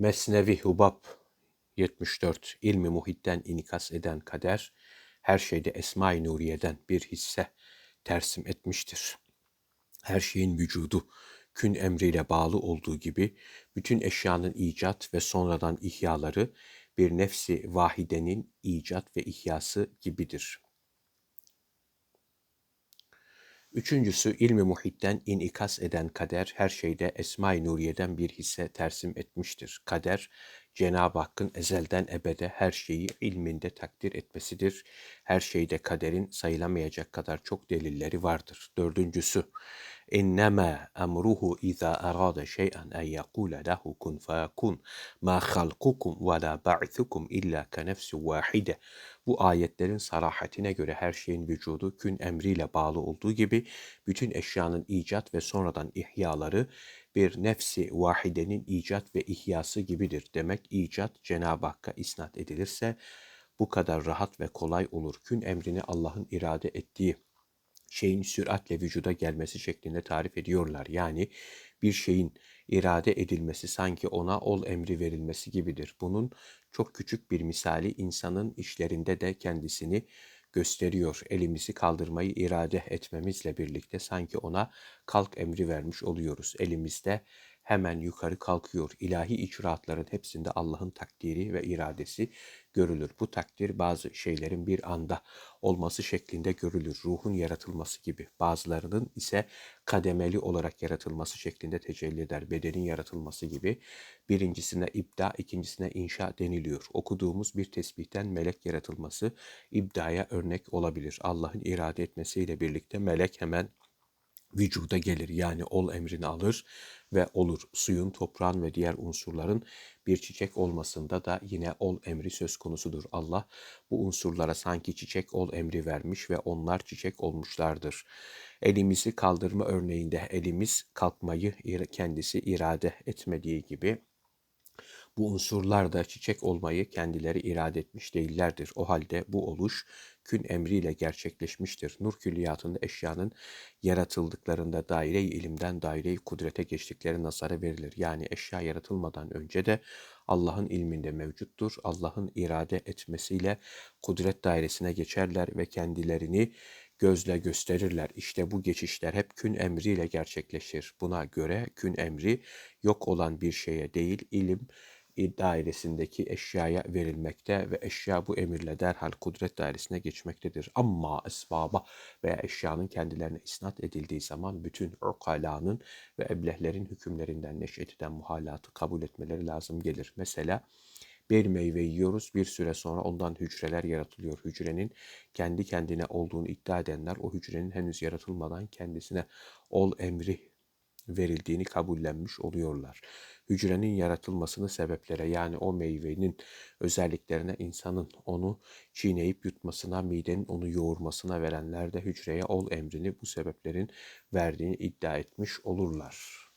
Mesnevi Hubab 74 İlmi muhitten inikas eden kader her şeyde Esma-i Nuriye'den bir hisse tersim etmiştir. Her şeyin vücudu kün emriyle bağlı olduğu gibi bütün eşyanın icat ve sonradan ihyaları bir nefsi vahidenin icat ve ihyası gibidir.'' Üçüncüsü ilmi muhitten inikas eden kader her şeyde Esma-i Nuriye'den bir hisse tersim etmiştir. Kader Cenab-ı Hakk'ın ezelden ebede her şeyi ilminde takdir etmesidir. Her şeyde kaderin sayılamayacak kadar çok delilleri vardır. Dördüncüsü İzâ arâde şey'en en yekûle lehu kun feyekûn mâ halkukum ve lâ ba'thukum illâ ke nefsi vâhide. Bu ayetlerin sarahatine göre her şeyin vücudu kün emriyle bağlı olduğu gibi bütün eşyanın icat ve sonradan ihyaları bir nefsi vahidenin icat ve ihyası gibidir. Demek icat Cenab-ı Hakk'a isnat edilirse bu kadar rahat ve kolay olur. Kün emrini Allah'ın irade ettiği şeyin süratle vücuda gelmesi şeklinde tarif ediyorlar. Yani bir şeyin irade edilmesi sanki ona ol emri verilmesi gibidir. Bunun çok küçük bir misali insanın işlerinde de kendisini gösteriyor. Elimizi kaldırmayı irade etmemizle birlikte sanki ona kalk emri vermiş oluyoruz. Elimizde hemen yukarı kalkıyor. İlahi icraatların hepsinde Allah'ın takdiri ve iradesi görülür. Bu takdir bazı şeylerin bir anda olması şeklinde görülür. Ruhun yaratılması gibi. Bazılarının ise kademeli olarak yaratılması şeklinde tecelli eder. Bedenin yaratılması gibi. Birincisine ibda, ikincisine inşa deniliyor. Okuduğumuz bir tesbihten melek yaratılması ibdaya örnek olabilir. Allah'ın irade etmesiyle birlikte melek hemen vücuda gelir. Yani ol emrini alır ve olur. Suyun, toprağın ve diğer unsurların bir çiçek olmasında da yine ol emri söz konusudur. Allah bu unsurlara sanki çiçek ol emri vermiş ve onlar çiçek olmuşlardır. Elimizi kaldırma örneğinde elimiz kalkmayı kendisi irade etmediği gibi bu unsurlar da çiçek olmayı kendileri irade etmiş değillerdir. O halde bu oluş kün emriyle gerçekleşmiştir. Nur külliyatında eşyanın yaratıldıklarında daire-i ilimden daire-i kudrete geçtikleri nazara verilir. Yani eşya yaratılmadan önce de Allah'ın ilminde mevcuttur. Allah'ın irade etmesiyle kudret dairesine geçerler ve kendilerini gözle gösterirler. İşte bu geçişler hep kün emriyle gerçekleşir. Buna göre kün emri yok olan bir şeye değil, ilim dairesindeki eşyaya verilmekte ve eşya bu emirle derhal kudret dairesine geçmektedir. Ama esbaba veya eşyanın kendilerine isnat edildiği zaman bütün ukalanın ve eblehlerin hükümlerinden neşet eden muhalatı kabul etmeleri lazım gelir. Mesela bir meyve yiyoruz bir süre sonra ondan hücreler yaratılıyor. Hücrenin kendi kendine olduğunu iddia edenler o hücrenin henüz yaratılmadan kendisine ol emri verildiğini kabullenmiş oluyorlar. Hücrenin yaratılmasını sebeplere yani o meyvenin özelliklerine insanın onu çiğneyip yutmasına, midenin onu yoğurmasına verenler de hücreye ol emrini bu sebeplerin verdiğini iddia etmiş olurlar.